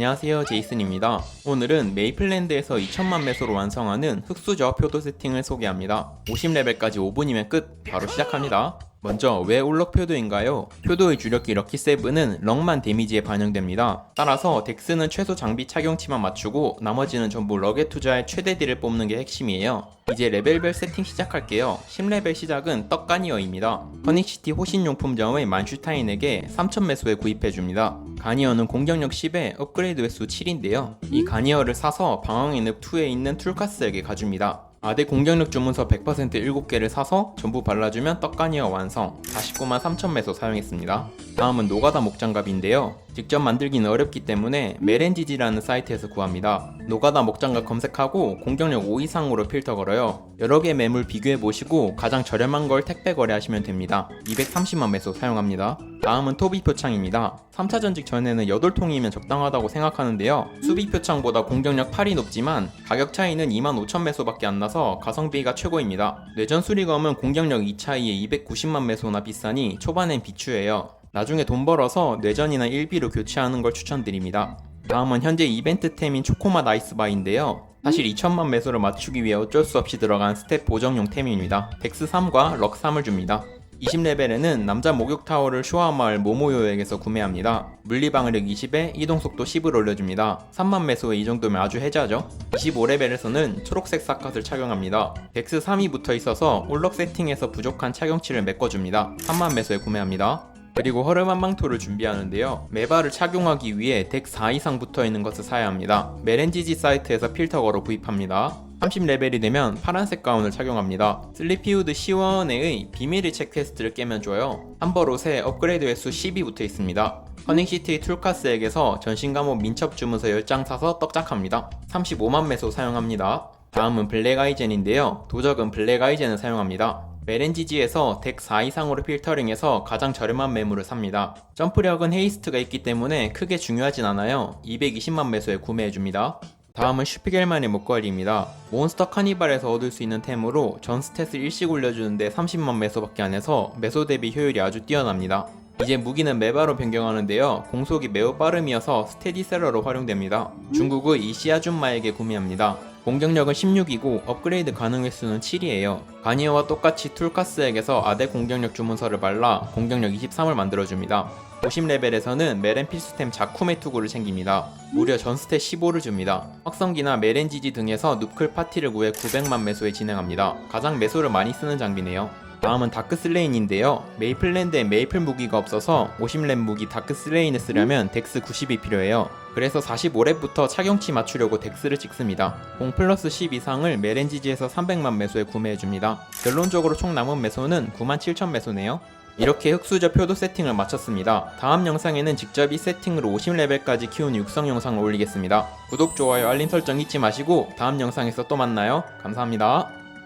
안녕하세요 제이슨입니다. 오늘은 메이플랜드에서 2천만 매소로 완성하는 흑수저 표도 세팅을 소개합니다. 50레벨까지 5분이면 끝! 바로 시작합니다. 먼저 왜 올럭 표도인가요? 표도의 주력기 럭키7은 럭만 데미지에 반영됩니다. 따라서 덱스는 최소 장비 착용치만 맞추고 나머지는 전부 럭에 투자해 최대 딜을 뽑는 게 핵심이에요. 이제 레벨별 세팅 시작할게요. 10레벨 시작은 떡가니어입니다. 허닉시티 호신용품점의 만슈타인에게 3,000 매소에 구입해줍니다. 가니어는 공격력 10에 업그레이드 횟수 7인데요. 이 가니어를 사서 방황의 늪 2에 있는 툴카스에게 가줍니다. 아대 공격력 주문서 100% 7개를 사서 전부 발라주면 떡가니어 완성. 49만 3천 매소 사용했습니다 다음은 노가다 목장갑인데요. 직접 만들기는 어렵기 때문에 메렌지지라는 사이트에서 구합니다. 노가다 목장갑 검색하고 공격력 5 이상으로 필터 걸어요. 여러 개 매물 비교해 보시고 가장 저렴한 걸 택배 거래하시면 됩니다. 230만 매소 사용합니다. 다음은 토비 표창입니다. 3차 전직 전에는 8통이면 적당하다고 생각하는데요. 수비 표창보다 공격력 8이 높지만 가격 차이는 2만 5천 매소밖에 안 나서 가성비가 최고입니다. 뇌전 수리검은 공격력 2차이에 290만 매소나 비싸니 초반엔 비추해요 나중에 돈 벌어서 뇌전이나 1비로 교체하는 걸 추천드립니다 다음은 현재 이벤트템인 초코맛 아이스바인데요 사실 2천만 매소를 맞추기 위해 어쩔 수 없이 들어간 스텝 보정용 템입니다 덱스 3과 럭 3을 줍니다 20레벨에는 남자 목욕 타워를 쇼아마을 모모요에게서 구매합니다. 물리방어력 20에 이동속도 10을 올려줍니다. 3만 매소에 이 정도면 아주 해자죠. 25레벨에서는 초록색 사컷을 착용합니다. 덱스 3이 붙어 있어서 올럭 세팅에서 부족한 착용치를 메꿔줍니다. 3만 매소에 구매합니다. 그리고 허름한 망토를 준비하는데요. 메바를 착용하기 위해 덱 4 이상 붙어 있는 것을 사야 합니다. 메렌지지 사이트에서 필터 걸어 구입합니다. 30레벨이 되면 파란색 가운을 착용합니다. 슬리피우드 시원의 비밀의 책 퀘스트를 깨면 줘요. 함버롯에 업그레이드 횟수 10이 붙어 있습니다. 허닝시티 툴카스에게서 전신 감옷 민첩 주문서 10장 사서 떡작합니다. 35만 매소 사용합니다. 다음은 블랙 아이젠인데요. 도적은 블랙 아이젠을 사용합니다. 메렌지지에서 덱 4 이상으로 필터링해서 가장 저렴한 매물을 삽니다. 점프력은 헤이스트가 있기 때문에 크게 중요하진 않아요. 220만 매소에 구매해줍니다. 다음은 슈피겔만의 목걸이입니다. 몬스터 카니발에서 얻을 수 있는 템으로 전 스탯을 일씩 올려주는데 30만 매소밖에 안 해서 매소 대비 효율이 아주 뛰어납니다. 이제 무기는 메바로 변경하는데요. 공속이 매우 빠름이어서 스테디셀러로 활용됩니다. 중국의 이시아준마에게 구매합니다. 공격력은 16이고 업그레이드 가능 횟수는 7이에요. 가니어와 똑같이 툴카스에게서 아대 공격력 주문서를 발라 공격력 23을 만들어줍니다. 50레벨에서는 메렌 필수템 자쿠메 투구를 챙깁니다. 무려 전스탯 15를 줍니다. 확성기나 메렌 지지 등에서 누클 파티를 구해 900만 매소에 진행합니다. 가장 매소를 많이 쓰는 장비네요. 다음은 다크슬레인인데요. 메이플랜드에 메이플 무기가 없어서 50렙 무기 다크슬레인을 쓰려면 덱스 90이 필요해요. 그래서 45렙부터 착용치 맞추려고 덱스를 찍습니다. 0 플러스 10 이상을 메렌지지에서 300만 매소에 구매해줍니다. 결론적으로 총 남은 매소는 9만 7천 매소네요. 이렇게 흑수저 표도 세팅을 마쳤습니다. 다음 영상에는 직접 이 세팅으로 50레벨까지 키우는 육성 영상을 올리겠습니다. 구독, 좋아요, 알림 설정 잊지 마시고 다음 영상에서 또 만나요. 감사합니다.